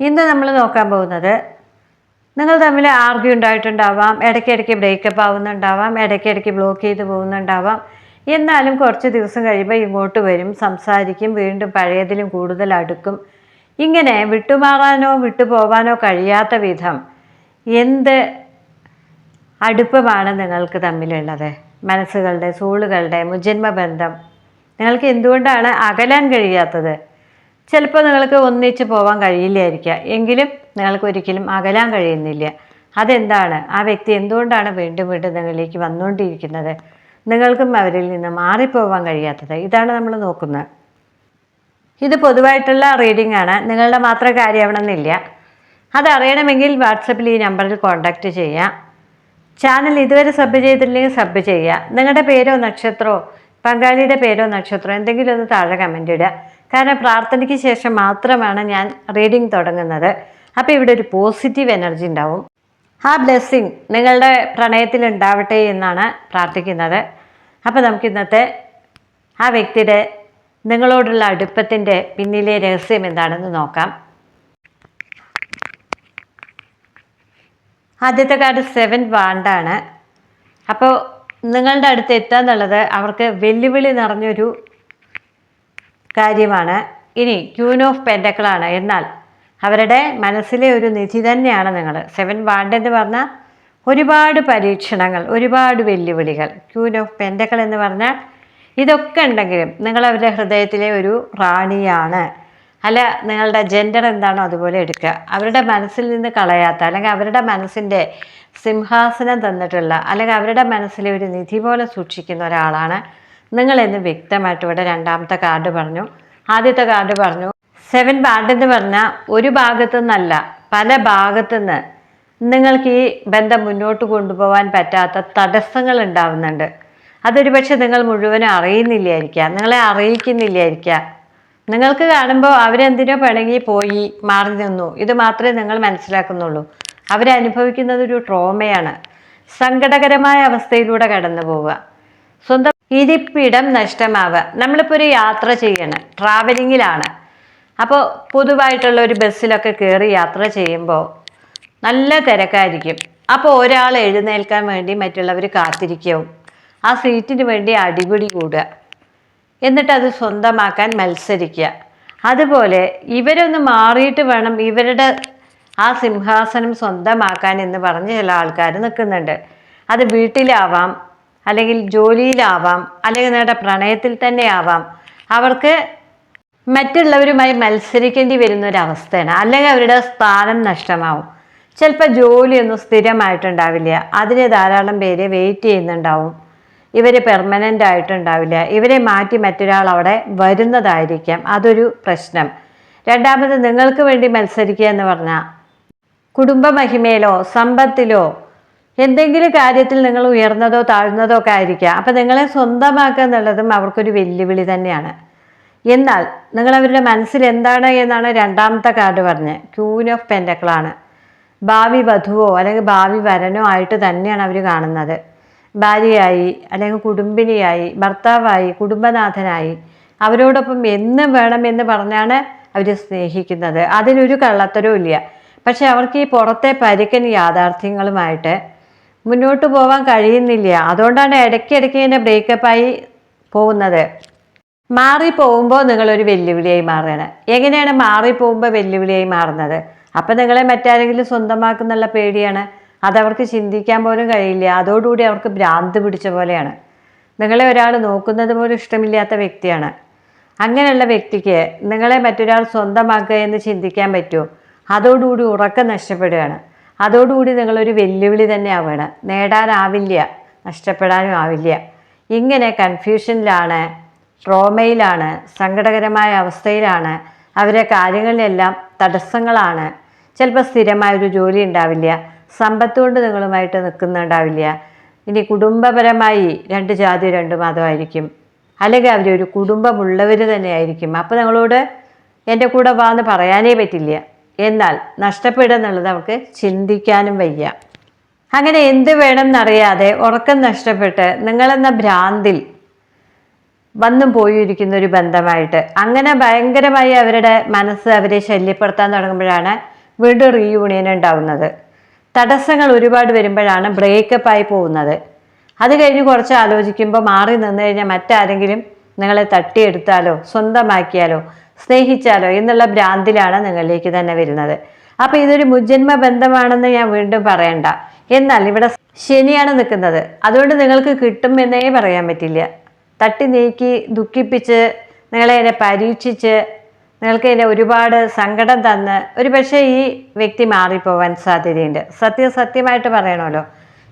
ഇന്ന് നമ്മൾ നോക്കാൻ പോകുന്നത് നിങ്ങൾ തമ്മിൽ ആർഗ്യൂ ഉണ്ടായിട്ടുണ്ടാവാം ഇടയ്ക്കിടയ്ക്ക് ബ്രേക്കപ്പ് ആവുന്നുണ്ടാവാം ഇടയ്ക്കിടയ്ക്ക് ബ്ലോക്ക് ചെയ്ത് പോകുന്നുണ്ടാവാം. എന്നാലും കുറച്ച് ദിവസം കഴിയുമ്പോൾ ഇങ്ങോട്ട് വരും സംസാരിക്കും വീണ്ടും പഴയതിലും കൂടുതൽ അടുക്കും. ഇങ്ങനെ വിട്ടുമാറാനോ വിട്ടുപോകാനോ കഴിയാത്ത വിധം എന്ത് അടുപ്പമാണ് നിങ്ങൾക്ക് തമ്മിലുള്ളത്? മനസ്സുകളുടെ സോളുകളുടെ മുജന്മ ബന്ധം നിങ്ങൾക്ക് എന്തുകൊണ്ടാണ് അകലാൻ കഴിയാത്തത്? ചിലപ്പോൾ നിങ്ങൾക്ക് ഒന്നിച്ച് പോകാൻ കഴിയില്ലായിരിക്കുക എങ്കിലും നിങ്ങൾക്ക് ഒരിക്കലും അകലാൻ കഴിയുന്നില്ല. അതെന്താണ്? ആ വ്യക്തി എന്തുകൊണ്ടാണ് വീണ്ടും വീണ്ടും നിങ്ങളിലേക്ക് വന്നുകൊണ്ടിരിക്കുന്നത്? നിങ്ങൾക്കും അവരിൽ നിന്ന് മാറിപ്പോവാൻ കഴിയാത്തത്. ഇതാണ് നമ്മൾ നോക്കുന്നത്. ഇത് പൊതുവായിട്ടുള്ള റീഡിംഗ് ആണ്. നിങ്ങളുടെ മാത്രം കാര്യമാവണമെന്നില്ല അതറിയണമെങ്കിൽ വാട്സപ്പിൽ ഈ നമ്പറിൽ കോൺടാക്റ്റ് ചെയ്യാം ചാനൽ ഇതുവരെ സബ് ചെയ്തിട്ടില്ലെങ്കിൽ സബ് ചെയ്യുക. നിങ്ങളുടെ പേരോ നക്ഷത്രമോ പങ്കാളിയുടെ പേരോ നക്ഷത്രമോ എന്തെങ്കിലും ഒന്ന് താഴെ കമന്റ് ഇടുക. കാരണം പ്രാർത്ഥനയ്ക്ക് ശേഷം മാത്രമാണ് ഞാൻ റീഡിംഗ് തുടങ്ങുന്നത്. അപ്പോൾ ഇവിടെ ഒരു പോസിറ്റീവ് എനർജി ഉണ്ടാവും. ആ ബ്ലെസ്സിങ് നിങ്ങളുടെ പ്രണയത്തിൽ ഉണ്ടാവട്ടെ എന്നാണ് പ്രാർത്ഥിക്കുന്നത്. അപ്പോൾ നമുക്ക് ഇന്നത്തെ ആ വ്യക്തിയുടെ നിങ്ങളോടുള്ള അടുപ്പത്തിന്റെ പിന്നിലെ രഹസ്യം എന്താണെന്ന് നോക്കാം. ആദ്യത്തെ കാർഡ് സെവൻ വാണ്ടാണ് അപ്പോൾ നിങ്ങളുടെ അടുത്ത് എത്തുക എന്നുള്ളത് അവർക്ക് വെല്ലുവിളി നിറഞ്ഞൊരു കാര്യമാണ്. ഇനി ക്യൂൻ ഓഫ് പെൻഡക്കളാണ്. എന്നാൽ അവരുടെ മനസ്സിലെ ഒരു നിധി തന്നെയാണ് നിങ്ങൾ. സെവൻ വാണ്ട് എന്ന് പറഞ്ഞാൽ ഒരുപാട് പരീക്ഷണങ്ങൾ ഒരുപാട് വെല്ലുവിളികൾ. ക്യൂൻ ഓഫ് പെൻഡക്കൾ എന്ന് പറഞ്ഞാൽ ഇതൊക്കെ ഉണ്ടെങ്കിലും നിങ്ങൾ അവരുടെ ഹൃദയത്തിലെ ഒരു റാണിയാണ്. അല്ല നിങ്ങളുടെ ജെൻഡർ എന്താണോ അതുപോലെ എടുക്കുക. അവരുടെ മനസ്സിൽ നിന്ന് കളയാത്ത അല്ലെങ്കിൽ അവരുടെ മനസ്സിന്റെ സിംഹാസനം തന്നിട്ടുള്ള അല്ലെങ്കിൽ അവരുടെ മനസ്സിലെ ഒരു നിധി പോലെ സൂക്ഷിക്കുന്ന ഒരാളാണ് നിങ്ങളെന്ന് വ്യക്തമായിട്ട് ഇവിടെ രണ്ടാമത്തെ കാർഡ് പറഞ്ഞു. ആദ്യത്തെ കാർഡ് പറഞ്ഞു സെവൻ ബാഡ് എന്ന് പറഞ്ഞാൽ ഒരു ഭാഗത്തു നിന്നല്ല പല ഭാഗത്തു നിന്ന് നിങ്ങൾക്ക് ഈ ബന്ധം മുന്നോട്ട് കൊണ്ടുപോകാൻ പറ്റാത്ത തടസ്സങ്ങൾ ഉണ്ടാവുന്നുണ്ട്. അതൊരു പക്ഷെ നിങ്ങൾ മുഴുവനും അറിയുന്നില്ലായിരിക്കാം നിങ്ങളെ അറിയിക്കുന്നില്ലായിരിക്കാം. നിങ്ങൾക്ക് കാണുമ്പോൾ അവരെന്തിനോ പിണങ്ങി പോയി മാറി നിന്നു. ഇത് മാത്രമേ നിങ്ങൾ മനസ്സിലാക്കുന്നുള്ളൂ. അവരനുഭവിക്കുന്നത് ഒരു ട്രോമയാണ് സങ്കടകരമായ അവസ്ഥയിലൂടെ കടന്നു പോവുക സ്വന്തം ഇരിപ്പിടം നഷ്ടമാവുക. നമ്മളിപ്പോൾ ഒരു യാത്ര ചെയ്യണം. ട്രാവലിങ്ങിലാണ്. അപ്പോൾ പൊതുവായിട്ടുള്ള ഒരു ബസ്സിലൊക്കെ കയറി യാത്ര ചെയ്യുമ്പോൾ നല്ല തിരക്കായിരിക്കും. അപ്പോൾ ഒരാൾ എഴുന്നേൽക്കാൻ വേണ്ടി മറ്റുള്ളവർ കാത്തിരിക്കും. ആ സീറ്റിന് വേണ്ടി അടിപിടി കൂടുക. എന്നിട്ട് അത് സ്വന്തമാക്കാൻ മത്സരിക്കുക. അതുപോലെ ഇവരൊന്ന് മാറിയിട്ട് വേണം ഇവരുടെ ആ സിംഹാസനം സ്വന്തമാക്കാൻ എന്ന് പറഞ്ഞ് ചില ആൾക്കാർ നിൽക്കുന്നുണ്ട്. അത് വീട്ടിലാവാം അല്ലെങ്കിൽ ജോലിയിലാവാം അല്ലെങ്കിൽ നിങ്ങളുടെ പ്രണയത്തിൽ തന്നെ ആവാം അവർക്ക് മറ്റുള്ളവരുമായി മത്സരിക്കേണ്ടി വരുന്ന ഒരു അവസ്ഥയാണ് അല്ലെങ്കിൽ അവരുടെ സ്ഥാനം നഷ്ടമാവും. ചിലപ്പോൾ ജോലിയൊന്നും സ്ഥിരമായിട്ടുണ്ടാവില്ല. അതിന് ധാരാളം പേര് വെയിറ്റ് ചെയ്യുന്നുണ്ടാവും. ഇവർ പെർമനന്റ് ആയിട്ടുണ്ടാവില്ല. ഇവരെ മാറ്റി മറ്റൊരാൾ അവിടെ വരുന്നതായിരിക്കാം. അതൊരു പ്രശ്നം. രണ്ടാമത് നിങ്ങൾക്ക് വേണ്ടി മത്സരിക്കുക എന്ന് പറഞ്ഞാൽ കുടുംബമഹിമയിലോ സമ്പത്തിലോ എന്തെങ്കിലും കാര്യത്തിൽ നിങ്ങൾ ഉയർന്നതോ താഴ്ന്നതോ ഒക്കെ ആയിരിക്കാം. അപ്പം നിങ്ങളെ സ്വന്തമാക്കുക എന്നുള്ളതും അവർക്കൊരു വെല്ലുവിളി തന്നെയാണ്. എന്നാൽ നിങ്ങൾ അവരുടെ മനസ്സിൽ എന്താണ് എന്നാണ് രണ്ടാമത്തെ കാർഡ് പറഞ്ഞത്. ക്യൂൻ ഓഫ് പെന്റക്കളാണ് ഭാവി വധുവോ അല്ലെങ്കിൽ ഭാവി വരനോ ആയിട്ട് തന്നെയാണ് അവർ കാണുന്നത്. ഭാര്യയായി അല്ലെങ്കിൽ കുടുംബിനിയായി ഭർത്താവായി കുടുംബനാഥനായി അവരോടൊപ്പം എന്ന് വേണമെന്ന് പറഞ്ഞാണ് അവർ സ്നേഹിക്കുന്നത്. അതിലൊരു കള്ളത്തരവും ഇല്ല. പക്ഷെ അവർക്ക് ഈ പുറത്തെ പരിക്കൻ യാഥാർത്ഥ്യങ്ങളുമായിട്ട് മുന്നോട്ട് പോകാൻ കഴിയുന്നില്ല. അതുകൊണ്ടാണ് ഇടയ്ക്കിടയ്ക്ക് ഇങ്ങനെ ബ്രേക്കപ്പായി പോകുന്നത്. മാറിപ്പോകുമ്പോൾ നിങ്ങളൊരു വെല്ലുവിളിയായി മാറുകയാണ്. എങ്ങനെയാണ് മാറിപ്പോകുമ്പോൾ വെല്ലുവിളിയായി മാറുന്നത്? അപ്പം നിങ്ങളെ മറ്റാരെങ്കിലും സ്വന്തമാക്കുന്നുള്ള പേടിയാണ്. അതവർക്ക് ചിന്തിക്കാൻ പോലും കഴിയില്ല. അതോടുകൂടി അവർക്ക് ഭ്രാന്ത് പിടിച്ച പോലെയാണ്. നിങ്ങളെ ഒരാൾ നോക്കുന്നത് പോലും ഇഷ്ടമില്ലാത്ത വ്യക്തിയാണ്. അങ്ങനെയുള്ള വ്യക്തിക്ക് നിങ്ങളെ മറ്റൊരാൾ സ്വന്തമാക്കുക എന്ന് ചിന്തിക്കാൻ പറ്റുമോ അതോടുകൂടി ഉറക്കം നഷ്ടപ്പെടുകയാണ്. അതോടുകൂടി നിങ്ങളൊരു വെല്ലുവിളി തന്നെ ആവുകയാണ് നേടാനാവില്ല നഷ്ടപ്പെടാനും ആവില്ല. ഇങ്ങനെ കൺഫ്യൂഷനിലാണ് ട്രോമയിലാണ് സങ്കടകരമായ അവസ്ഥയിലാണ് അവരെ കാര്യങ്ങളിലെല്ലാം തടസ്സങ്ങളാണ്. ചിലപ്പോൾ സ്ഥിരമായൊരു ജോലി ഉണ്ടാവില്ല സമ്പത്ത് കൊണ്ട് നിങ്ങളുമായിട്ട് നിൽക്കുന്നുണ്ടാവില്ല. ഇനി കുടുംബപരമായി രണ്ട് ജാതി രണ്ട് മതമായിരിക്കും അല്ലെങ്കിൽ അവരൊരു കുടുംബമുള്ളവർ തന്നെയായിരിക്കും. അപ്പോൾ നിങ്ങളോട് എന്റെ കൂടെ വാ എന്ന് പറയാനേ പറ്റില്ല. എന്നാൽ നഷ്ടപ്പെടുക എന്നുള്ളത് അവർക്ക് ചിന്തിക്കാനും വയ്യ. അങ്ങനെ എന്ത് വേണം എന്നറിയാതെ ഉറക്കം നഷ്ടപ്പെട്ട് നിങ്ങളെന്ന ഭ്രാന്തിൽ വന്നും പോയിരിക്കുന്ന ഒരു ബന്ധമായിട്ട്. അങ്ങനെ ഭയങ്കരമായി അവരുടെ മനസ്സ് അവരെ ശല്യപ്പെടുത്താൻ തുടങ്ങുമ്പോഴാണ് വീണ്ടും റീയൂണിയൻ ഉണ്ടാവുന്നത്. തടസ്സങ്ങൾ ഒരുപാട് വരുമ്പോഴാണ് ബ്രേക്കപ്പ് ആയി പോകുന്നത്. അത് കഴിഞ്ഞ് കുറച്ച് ആലോചിക്കുമ്പോൾ മാറി നിന്ന് കഴിഞ്ഞാൽ മറ്റാരെങ്കിലും നിങ്ങളെ തട്ടിയെടുത്താലോ സ്വന്തമാക്കിയാലോ സ്നേഹിച്ചാലോ എന്നുള്ള ഭ്രാന്തിലാണ് നിങ്ങളിലേക്ക് തന്നെ വരുന്നത്. അപ്പൊ ഇതൊരു മുജ്ജന്മ ബന്ധമാണെന്ന് ഞാൻ വീണ്ടും പറയണ്ട. എന്നാൽ ഇവിടെ ശനിയാണ് നിൽക്കുന്നത്. അതുകൊണ്ട് നിങ്ങൾക്ക് കിട്ടും എന്നേ പറയാൻ പറ്റില്ല. തട്ടി നീക്കി ദുഃഖിപ്പിച്ച് നിങ്ങളെ എന്നെ പരീക്ഷിച്ച് നിങ്ങൾക്ക് എന്നെ ഒരുപാട് സങ്കടം തന്ന് ഒരു പക്ഷേ ഈ വ്യക്തി മാറിപ്പോവാൻ സാധ്യതയുണ്ട്. സത്യസത്യമായിട്ട് പറയണമല്ലോ.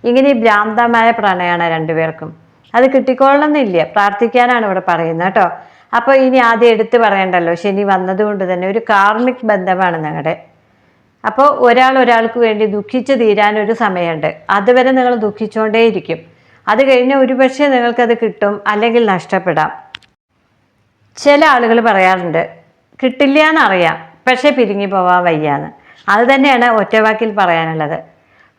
ഇങ്ങനെ ഭ്രാന്തമായ പ്രണയമാണ് രണ്ടുപേർക്കും. അത് കിട്ടിക്കൊള്ളണമെന്നില്ല. പ്രാർത്ഥിക്കാനാണ് ഇവിടെ പറയുന്നത് കേട്ടോ. അപ്പോൾ ഇനി ആദ്യം എടുത്തു പറയണ്ടല്ലോ. ശനി വന്നതുകൊണ്ട് തന്നെ ഒരു കാർമിക് ബന്ധമാണ് നിങ്ങളുടെ അപ്പോൾ ഒരാൾ ഒരാൾക്ക് വേണ്ടി ദുഃഖിച്ച് തീരാനൊരു സമയമുണ്ട്. അതുവരെ നിങ്ങൾ ദുഃഖിച്ചുകൊണ്ടേയിരിക്കും അത് കഴിഞ്ഞ് ഒരുപക്ഷെ നിങ്ങൾക്കത് കിട്ടും അല്ലെങ്കിൽ നഷ്ടപ്പെടാം. ചില ആളുകൾ പറയാറുണ്ട് കിട്ടില്ല എന്നറിയാം പക്ഷേ പിരിങ്ങി പോവാൻ വയ്യാന്ന്. അത് തന്നെയാണ് ഒറ്റവാക്കിൽ പറയാനുള്ളത്.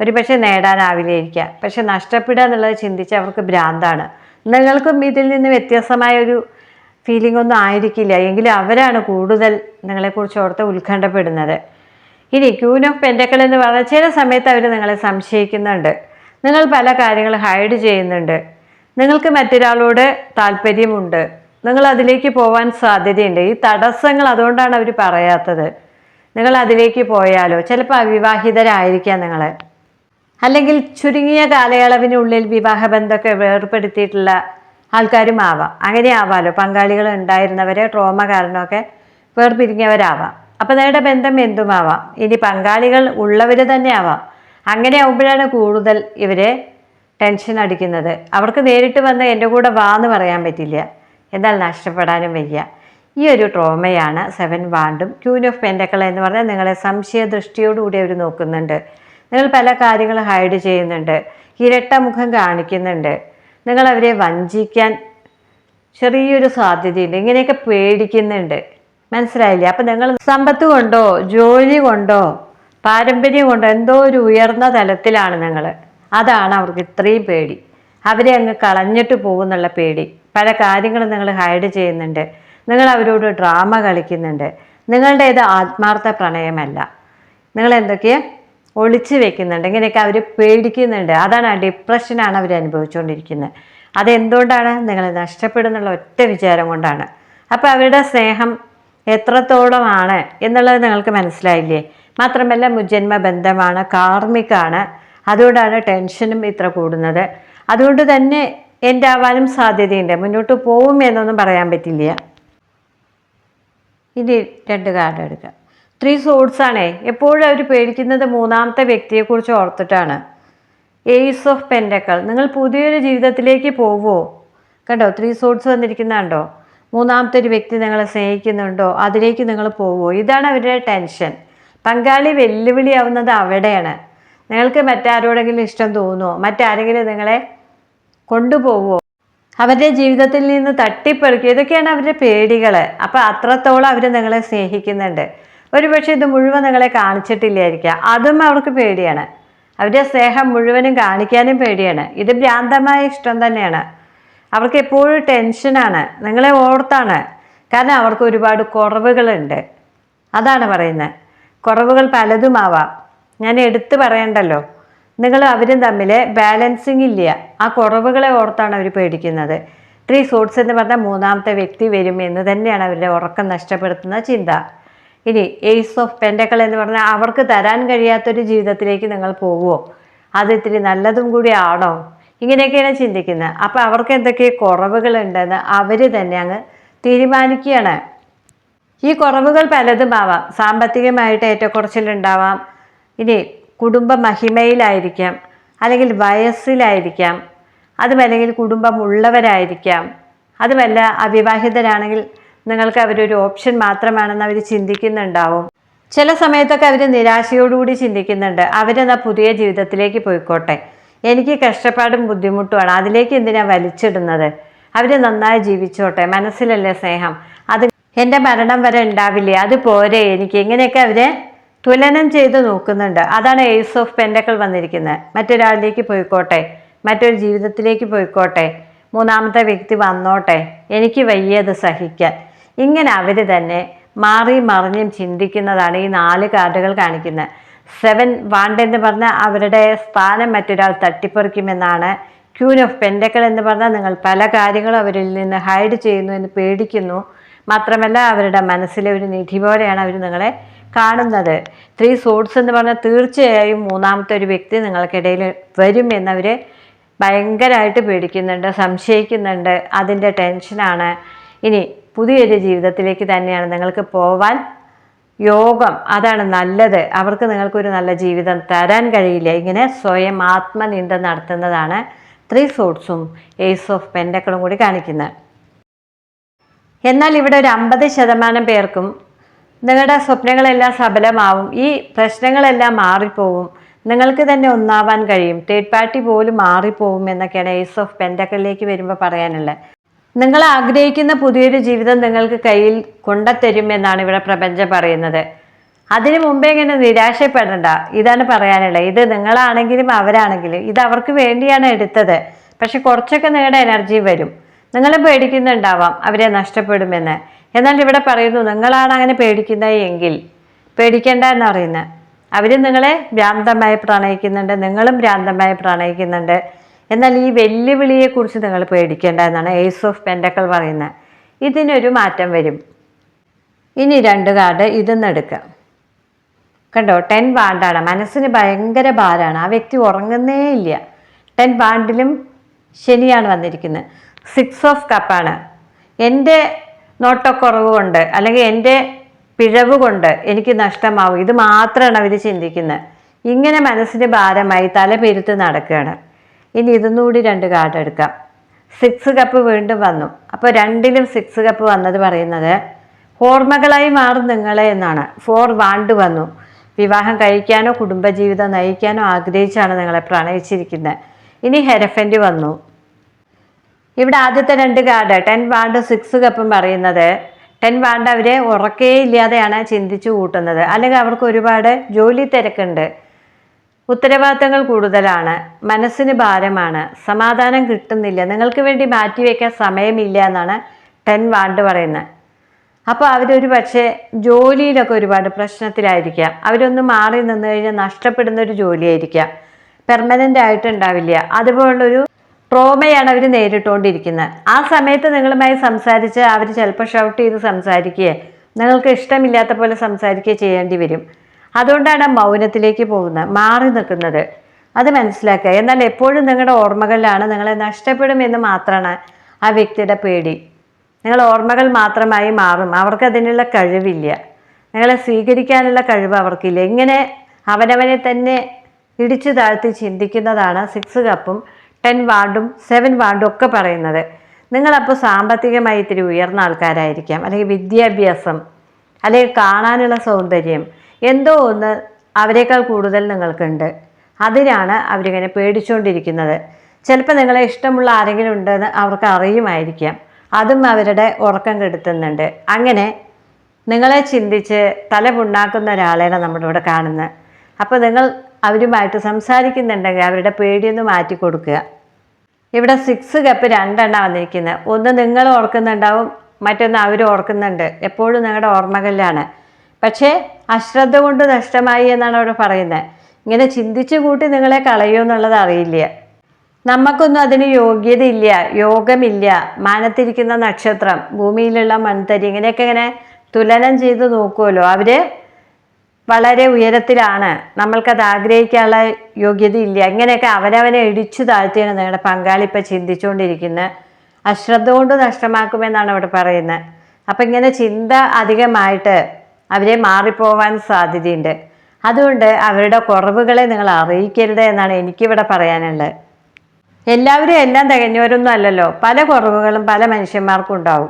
ഒരു പക്ഷേ നേടാനാവില്ലായിരിക്കാം പക്ഷെ നഷ്ടപ്പെടുക എന്നുള്ളത് ചിന്തിച്ച് അവർക്ക് ഭ്രാന്താണ്. നിങ്ങൾക്കും ഇതിൽ നിന്ന് വ്യത്യസ്തമായ ഒരു ഫീലിംഗ് ഒന്നും ആയിരിക്കില്ല. എങ്കിലും അവരാണ് കൂടുതൽ നിങ്ങളെക്കുറിച്ച് ഓർത്ത് ഉത്കണ്ഠപ്പെടുന്നത്. ഇനി ക്യൂൻ ഓഫ് പെന്റക്കൾ എന്ന് പറഞ്ഞാൽ ചില സമയത്ത് അവർ നിങ്ങളെ സംശയിക്കുന്നുണ്ട്. നിങ്ങൾ പല കാര്യങ്ങൾ ഹൈഡ് ചെയ്യുന്നുണ്ട്. നിങ്ങൾക്ക് മറ്റൊരാളോട് താല്പര്യമുണ്ട്. നിങ്ങൾ അതിലേക്ക് പോകാൻ സാധ്യതയുണ്ട്. ഈ തടസ്സങ്ങൾ അതുകൊണ്ടാണ് അവർ പറയാത്തത്. നിങ്ങൾ അതിലേക്ക് പോയാലോ? ചിലപ്പോൾ അവിവാഹിതരായിരിക്കാം നിങ്ങൾ അല്ലെങ്കിൽ ചുരുങ്ങിയ കാലയളവിനുള്ളിൽ വിവാഹബന്ധമൊക്കെ വേർപ്പെടുത്തിയിട്ടുള്ള ആൾക്കാരും ആവാം അങ്ങനെ ആവാമല്ലോ പങ്കാളികൾ ഉണ്ടായിരുന്നവരെ ട്രോമ കാരണമൊക്കെ വേർപിരിഞ്ഞവരാവാം. അപ്പം നിങ്ങളുടെ ബന്ധം എന്തുമാവാം? ഇനി പങ്കാളികൾ ഉള്ളവർ തന്നെ ആവാം അങ്ങനെ ആവുമ്പോഴാണ് കൂടുതൽ ഇവരെ ടെൻഷൻ അടിക്കുന്നത്. അവർക്ക് നേരിട്ട് വന്ന് എന്റെ കൂടെ വാ എന്ന് പറയാൻ പറ്റില്ല. എന്നാൽ നഷ്ടപ്പെടാനും വയ്യ. ഈ ഒരു ട്രോമയാണ് സെവൻ വാണ്ടും ക്യൂൻ ഓഫ് പെൻഡക്കൾ എന്ന് പറഞ്ഞാൽ നിങ്ങളെ സംശയ ദൃഷ്ടിയോടുകൂടി അവർ നോക്കുന്നുണ്ട്. നിങ്ങൾ പല കാര്യങ്ങൾ ഹൈഡ് ചെയ്യുന്നുണ്ട്. ഇരട്ട മുഖം കാണിക്കുന്നുണ്ട്. നിങ്ങൾ അവരെ വഞ്ചിക്കാൻ ചെറിയൊരു സാധ്യതയുണ്ട്. ഇങ്ങനെയൊക്കെ പേടിക്കുന്നുണ്ട്. മനസ്സിലായില്ലേ? അപ്പം നിങ്ങൾ സമ്പത്ത് കൊണ്ടോ ജോലി കൊണ്ടോ പാരമ്പര്യം കൊണ്ടോ എന്തോ ഒരു ഉയർന്ന തലത്തിലാണ് നിങ്ങൾ അതാണ് അവർക്ക് ഇത്രയും പേടി. അവരെ അങ്ങ് കളഞ്ഞിട്ട് പോകുന്നുള്ള പേടി. പല കാര്യങ്ങളും നിങ്ങൾ ഹൈഡ് ചെയ്യുന്നുണ്ട്. നിങ്ങൾ അവരോട് ഡ്രാമ കളിക്കുന്നുണ്ട്. നിങ്ങളുടേത് ആത്മാർത്ഥ പ്രണയമല്ല. നിങ്ങൾ എന്തൊക്കെയാ? ഒളിച്ചു വെക്കുന്നുണ്ട്. ഇങ്ങനെയൊക്കെ അവർ പേടിക്കുന്നുണ്ട്. അതാണ് ആ ഡിപ്രഷനാണ് അവർ അനുഭവിച്ചുകൊണ്ടിരിക്കുന്നത് അതെന്തുകൊണ്ടാണ്? നിങ്ങൾ നഷ്ടപ്പെടുന്നുള്ള ഒറ്റ വിചാരം കൊണ്ടാണ്. അപ്പോൾ അവരുടെ സ്നേഹം എത്രത്തോളമാണ് എന്നുള്ളത് നിങ്ങൾക്ക് മനസ്സിലായില്ലേ? മാത്രമല്ല മുജന്മ ബന്ധമാണ് കാർമ്മികാണ് അതുകൊണ്ടാണ് ടെൻഷനും ഇത്ര കൂടുന്നത്. അതുകൊണ്ട് തന്നെ എന്റെ ആവാനും സാധ്യതയുണ്ട്. മുന്നോട്ട് പോവും എന്നൊന്നും പറയാൻ പറ്റില്ല. ഇനി രണ്ട് കാർഡ് എടുക്കാം. ത്രീ സോഡ്സ് ആണേ എപ്പോഴും അവർ പേടിക്കുന്നത് മൂന്നാമത്തെ വ്യക്തിയെക്കുറിച്ച് ഓർത്തിട്ടാണ്. എയ്സ് ഓഫ് പെൻഡക്കൾ നിങ്ങൾ പുതിയൊരു ജീവിതത്തിലേക്ക് പോവുമോ കണ്ടോ? ത്രീ സോഡ്സ് വന്നിരിക്കുന്നുണ്ടോ? മൂന്നാമത്തെ ഒരു വ്യക്തി നിങ്ങളെ സ്നേഹിക്കുന്നുണ്ടോ? അതിലേക്ക് നിങ്ങൾ പോവുമോ ഇതാണ് അവരുടെ ടെൻഷൻ. പങ്കാളി വെല്ലുവിളിയാവുന്നത് അവിടെയാണ്. നിങ്ങൾക്ക് മറ്റാരോടെങ്കിലും ഇഷ്ടം തോന്നുമോ മറ്റാരെങ്കിലും നിങ്ങളെ കൊണ്ടുപോകുമോ അവരുടെ ജീവിതത്തിൽ നിന്ന് തട്ടിപ്പറിക്കുക ഇതൊക്കെയാണ് അവരുടെ പേടികൾ അപ്പോൾ അത്രത്തോളം അവർ നിങ്ങളെ സ്നേഹിക്കുന്നുണ്ട്. ഒരുപക്ഷെ ഇത് മുഴുവൻ നിങ്ങളെ കാണിച്ചിട്ടില്ലായിരിക്കാം. അതും അവർക്ക് പേടിയാണ്. അവരുടെ സ്നേഹം മുഴുവനും കാണിക്കാനും പേടിയാണ്. ഇത് ഭ്രാന്തമായ ഇഷ്ടം തന്നെയാണ്. അവർക്ക് എപ്പോഴും ടെൻഷനാണ് നിങ്ങളെ ഓർത്താണ്. കാരണം അവർക്ക് ഒരുപാട് കുറവുകളുണ്ട്. അതാണ് പറയുന്നത്. കുറവുകൾ പലതുമാവാം ഞാൻ എടുത്തു പറയണ്ടല്ലോ. നിങ്ങൾ അവരും തമ്മിൽ ബാലൻസിങ് ഇല്ല. ആ കുറവുകളെ ഓർത്താണ് അവർ പേടിക്കുന്നത്. ത്രീ സോട്ട്സ് എന്ന് പറഞ്ഞാൽ മൂന്നാമത്തെ വ്യക്തി വരും എന്ന് തന്നെയാണ് അവരുടെ ഉറക്കം നഷ്ടപ്പെടുത്തുന്ന ചിന്ത. ഇനി എയ്സ് ഓഫ് പെൻഡക്കൾ എന്ന് പറഞ്ഞാൽ അവർക്ക് തരാൻ കഴിയാത്തൊരു ജീവിതത്തിലേക്ക് നിങ്ങൾ പോവുമോ അത് ഇത്തിരി നല്ലതും കൂടി ആണോ? ഇങ്ങനെയൊക്കെയാണ് ചിന്തിക്കുന്നത്. അപ്പോൾ അവർക്ക് എന്തൊക്കെ കുറവുകളുണ്ടെന്ന് അവർ തന്നെ അങ്ങ് തീരുമാനിക്കുകയാണ്. ഈ കുറവുകൾ പലതും ആവാം. സാമ്പത്തികമായിട്ട് ഏറ്റക്കുറച്ചിലുണ്ടാവാം. ഇനി കുടുംബ മഹിമയിലായിരിക്കാം. അല്ലെങ്കിൽ വയസ്സിലായിരിക്കാം. അതുമല്ലെങ്കിൽ കുടുംബമുള്ളവരായിരിക്കാം. അതുമല്ല അവിവാഹിതരാണെങ്കിൽ നിങ്ങൾക്ക് അവരൊരു ഓപ്ഷൻ മാത്രമാണെന്ന് അവർ ചിന്തിക്കുന്നുണ്ടാവും. ചില സമയത്തൊക്കെ അവർ നിരാശയോടുകൂടി ചിന്തിക്കുന്നുണ്ട്. അവരെന്നാ പുതിയ ജീവിതത്തിലേക്ക് പോയിക്കോട്ടെ. എനിക്ക് കഷ്ടപ്പാടും ബുദ്ധിമുട്ടുമാണ്. അതിലേക്ക് എന്തിനാ വലിച്ചിടുന്നത്? അവർ നന്നായി ജീവിച്ചോട്ടെ. മനസ്സിലല്ലേ സ്നേഹം? അത് എന്റെ മരണം വരെ ഉണ്ടാവില്ലേ? അത് പോരെ എനിക്ക്. ഇങ്ങനെയൊക്കെ അവരെ തുലനം ചെയ്ത് നോക്കുന്നുണ്ട്. അതാണ് എയ്സ് ഓഫ് പെൻഡക്കൾ വന്നിരിക്കുന്നത്. മറ്റൊരാളിലേക്ക് പോയിക്കോട്ടെ. മറ്റൊരു ജീവിതത്തിലേക്ക് പോയിക്കോട്ടെ. മൂന്നാമത്തെ വ്യക്തി വന്നോട്ടെ. എനിക്ക് വയ്യത് സഹിക്കാൻ. ഇങ്ങനെ അവർ തന്നെ മാറി മറിഞ്ഞും ചിന്തിക്കുന്നതാണ് ഈ നാല് കാർഡുകൾ കാണിക്കുന്നത്. സെവൻ വാണ്ട് എന്ന് പറഞ്ഞാൽ അവരുടെ സ്ഥാനം മറ്റൊരാൾ തട്ടിപ്പറിക്കുമെന്നാണ് ക്യൂൻ ഓഫ് പെൻഡക്കൾ എന്ന് പറഞ്ഞാൽ നിങ്ങൾ പല കാര്യങ്ങളും അവരിൽ നിന്ന് ഹൈഡ് ചെയ്യുന്നു എന്ന് പേടിക്കുന്നു. മാത്രമല്ല അവരുടെ മനസ്സിലെ ഒരു നിധി പോലെയാണ് അവർ നിങ്ങളെ കാണുന്നത്. ത്രീ സോഡ്സ് എന്ന് പറഞ്ഞാൽ തീർച്ചയായും മൂന്നാമത്തെ ഒരു വ്യക്തി നിങ്ങൾക്കിടയിൽ വരും എന്നവർ ഭയങ്കരമായിട്ട് പേടിക്കുന്നുണ്ട് സംശയിക്കുന്നുണ്ട്. അതിന്റെ ടെൻഷനാണ് ഇനി പുതിയൊരു ജീവിതത്തിലേക്ക് തന്നെയാണ് നിങ്ങൾക്ക് പോവാൻ യോഗം. അതാണ് നല്ലത്. അവർക്ക് നിങ്ങൾക്കൊരു നല്ല ജീവിതം തരാൻ കഴിയില്ല. ഇങ്ങനെ സ്വയം ആത്മനിന്ദ നടത്തുന്നതാണ് ത്രീ സൂട്ട്സും ഏസ് ഓഫ് പെൻഡക്കളും കൂടി കാണിക്കുന്നത്. എന്നാൽ ഇവിടെ ഒരു അമ്പത് ശതമാനം പേർക്കും നിങ്ങളുടെ സ്വപ്നങ്ങളെല്ലാം സഫലമാവും. ഈ പ്രശ്നങ്ങളെല്ലാം മാറിപ്പോവും. നിങ്ങൾക്ക് തന്നെ ഒന്നാവാൻ കഴിയും. തേർഡ് പാർട്ടി പോലും മാറിപ്പോവും എന്നൊക്കെയാണ് ഏസ് ഓഫ് പെൻഡക്കളിലേക്ക് വരുമ്പോൾ പറയാനുള്ളത്. നിങ്ങൾ ആഗ്രഹിക്കുന്ന പുതിയൊരു ജീവിതം നിങ്ങൾക്ക് കയ്യിൽ കൊണ്ടുത്തരും ഇവിടെ പ്രപഞ്ചം പറയുന്നത്. അതിനു മുമ്പേ ഇങ്ങനെ നിരാശപ്പെടണ്ട. ഇതാണ് പറയാനുള്ളത്. ഇത് നിങ്ങളാണെങ്കിലും അവരാണെങ്കിലും ഇത് അവർക്ക് വേണ്ടിയാണ് എടുത്തത്. പക്ഷെ കുറച്ചൊക്കെ നിങ്ങളുടെ എനർജി വരും. നിങ്ങൾ പേടിക്കുന്നുണ്ടാവാം. അവരെ നഷ്ടപ്പെടുമെന്ന്. എന്നാൽ ഇവിടെ പറയുന്നു നിങ്ങളാണ് അങ്ങനെ പേടിക്കുന്നത് എങ്കിൽ പേടിക്കേണ്ട എന്ന് പറയുന്നത്? അവർ നിങ്ങളെ ഭ്രാന്തമായി പ്രണയിക്കുന്നുണ്ട്. നിങ്ങളും ഭ്രാന്തമായി പ്രണയിക്കുന്നുണ്ട്. എന്നാൽ ഈ വെല്ലുവിളിയെക്കുറിച്ച് നിങ്ങൾ പേടിക്കേണ്ട എന്നാണ് ഏസ് ഓഫ് പെൻഡക്കൾ പറയുന്നത്. ഇതിനൊരു മാറ്റം വരും. ഇനി രണ്ട് കാർഡ് ഇതെന്ന് എടുക്കാം. കണ്ടോ? ടെൻ ബാണ്ടാണ് മനസ്സിന് ഭയങ്കര ഭാരമാണ് ആ വ്യക്തി ഉറങ്ങുന്നേ ഇല്ല. ടെൻ ബാണ്ടിലും ശനിയാണ് വന്നിരിക്കുന്നത്. സിക്സ് ഓഫ് കപ്പാണ് എന്റെ നോട്ടക്കുറവ് കൊണ്ട് അല്ലെങ്കിൽ എന്റെ പിഴവ് കൊണ്ട് എനിക്ക് നഷ്ടമാവും. ഇത് മാത്രമാണ് അവർ ചിന്തിക്കുന്നത്. ഇങ്ങനെ മനസ്സിന് ഭാരമായി തല പെരുത്ത് നടക്കുകയാണ്. ഇനി ഇതൊന്നുകൂടി രണ്ട് കാർഡ് എടുക്കാം. സിക്സ് കപ്പ് വീണ്ടും വന്നു. അപ്പോൾ രണ്ടിലും സിക്സ് കപ്പ് വന്നത് പറയുന്നത് ഓർമ്മകളായി മാറും നിങ്ങളെ എന്നാണ്. ഫോർ വാണ്ട് വന്നു. വിവാഹം കഴിക്കാനോ കുടുംബജീവിതം നയിക്കാനോ ആഗ്രഹിച്ചാണ് നിങ്ങളെ പ്രണയിച്ചിരിക്കുന്നത്. ഇനി ഹെരഫന്റ് വന്നു. ഇവിടെ ആദ്യത്തെ രണ്ട് കാർഡ് ടെൻ വാണ്ട് സിക്സ് കപ്പും പറയുന്നത് ടെൻ വാണ്ട് അവരെ ഉറക്കേ ഇല്ലാതെയാണ് ചിന്തിച്ചു കൂട്ടുന്നത്. അല്ലെങ്കിൽ അവർക്ക് ഒരുപാട് ജോലി തിരക്കുണ്ട്. ഉത്തരവാദിത്തങ്ങൾ കൂടുതലാണ് മനസ്സിന് ഭാരമാണ് സമാധാനം കിട്ടുന്നില്ല നിങ്ങൾക്ക് വേണ്ടി മാറ്റിവെക്കാൻ സമയമില്ല എന്നാണ് ടെൻ വാണ്ട് പറയുന്നത്. അപ്പോൾ അവരൊരു പക്ഷേ ജോലിയിലൊക്കെ ഒരുപാട് പ്രശ്നത്തിലായിരിക്കാം. അവരൊന്ന് മാറി നിന്ന് കഴിഞ്ഞാൽ നഷ്ടപ്പെടുന്ന ഒരു ജോലിയായിരിക്കാം. പെർമനന്റ് ആയിട്ടുണ്ടാവില്ല. അതുപോലുള്ളൊരു ട്രോമയാണ് അവർ നേരിട്ടുകൊണ്ടിരിക്കുന്നത് ആ സമയത്ത് നിങ്ങളുമായി സംസാരിച്ച് അവർ ചിലപ്പോൾ ഷൗട്ട് ചെയ്ത് സംസാരിക്കുകയെ നിങ്ങൾക്ക് ഇഷ്ടമില്ലാത്ത പോലെ സംസാരിക്കുകയോ ചെയ്യേണ്ടി വരും. അതുകൊണ്ടാണ് മൗനത്തിലേക്ക് പോകുന്നത് മാറി നിൽക്കുന്നത്. അത് മനസ്സിലാക്കുക. എന്നാൽ എപ്പോഴും നിങ്ങളുടെ ഓർമ്മകളിലാണ് നിങ്ങളെ നഷ്ടപ്പെടുമെന്ന് മാത്രമാണ് ആ വ്യക്തിയുടെ പേടി. നിങ്ങൾ ഓർമ്മകൾ മാത്രമായി മാറും. അവർക്ക് അതിനുള്ള കഴിവില്ല. നിങ്ങളെ സ്വീകരിക്കാനുള്ള കഴിവ് അവർക്കില്ല. ഇങ്ങനെ അവനവനെ തന്നെ ഇടിച്ചു താഴ്ത്തി ചിന്തിക്കുന്നതാണ് സിക്സ് കപ്പും ടെൻ വാർഡും സെവൻ വാർഡും ഒക്കെ പറയുന്നത്. നിങ്ങളപ്പോൾ സാമ്പത്തികമായി ഇത്തിരി ഉയർന്ന ആൾക്കാരായിരിക്കാം. അല്ലെങ്കിൽ വിദ്യാഭ്യാസം അല്ലെങ്കിൽ കാണാനുള്ള സൗന്ദര്യം എന്തോ ഒന്ന് അവരെക്കാൾ കൂടുതൽ നിങ്ങൾക്കുണ്ട്. അതിനാണ് അവരിങ്ങനെ പേടിച്ചുകൊണ്ടിരിക്കുന്നത് ചിലപ്പോൾ നിങ്ങളെ ഇഷ്ടമുള്ള ആരെങ്കിലും ഉണ്ടെന്ന് അവർക്ക് അറിയുമായിരിക്കാം. അതും അവരുടെ ഉറക്കം കെടുത്തുന്നുണ്ട്. അങ്ങനെ നിങ്ങളെ ചിന്തിച്ച് തല പുണ്ണാക്കുന്ന ഒരാളെയാണ് നമ്മളിവിടെ കാണുന്നത്. അപ്പോൾ നിങ്ങൾ അവരുമായിട്ട് സംസാരിക്കുന്നുണ്ടെങ്കിൽ അവരുടെ പേടിയൊന്ന് മാറ്റി കൊടുക്കുക. ഇവിടെ സിക്സ് കപ്പ് രണ്ടെണ്ണം വന്നിരിക്കുന്നത് ഒന്ന് നിങ്ങൾ ഓർക്കുന്നുണ്ടാവും മറ്റൊന്ന് അവർ ഓർക്കുന്നുണ്ട്. എപ്പോഴും നിങ്ങളുടെ ഓർമ്മകളിലാണ്. പക്ഷേ അശ്രദ്ധ കൊണ്ട് നഷ്ടമായി എന്നാണ് അവിടെ പറയുന്നത് ഇങ്ങനെ ചിന്തിച്ചു കൂട്ടി നിങ്ങളെ കളയൂ എന്നുള്ളത് അറിയില്ല. നമുക്കൊന്നും അതിന് യോഗ്യതയില്ല യോഗമില്ല. മാനത്തിരിക്കുന്ന നക്ഷത്രം ഭൂമിയിലുള്ള മൺതരി ഇങ്ങനെയൊക്കെ ഇങ്ങനെ തുലനം ചെയ്ത് നോക്കുമല്ലോ അവർ വളരെ ഉയരത്തിലാണ്. നമ്മൾക്കത് ആഗ്രഹിക്കാനുള്ള യോഗ്യതയില്ല. ഇങ്ങനെയൊക്കെ അവനവനെ ഇടിച്ചു താഴ്ത്തിയാണ് നിങ്ങളുടെ പങ്കാളി ഇപ്പം ചിന്തിച്ചുകൊണ്ടിരിക്കുന്നത് അശ്രദ്ധ കൊണ്ട് നഷ്ടമാക്കുമെന്നാണ് അവിടെ പറയുന്നത് അപ്പം ഇങ്ങനെ ചിന്ത അധികമായിട്ട് അവരെ മാറിപ്പോവാൻ സാധ്യതയുണ്ട്. അതുകൊണ്ട് അവരുടെ കുറവുകളെ നിങ്ങൾ അറിയിക്കരുത് എന്നാണ് എനിക്കിവിടെ പറയാനുള്ളത്. എല്ലാവരും എല്ലാം തികഞ്ഞവരൊന്നും അല്ലല്ലോ. പല കുറവുകളും പല മനുഷ്യന്മാർക്കും ഉണ്ടാവും.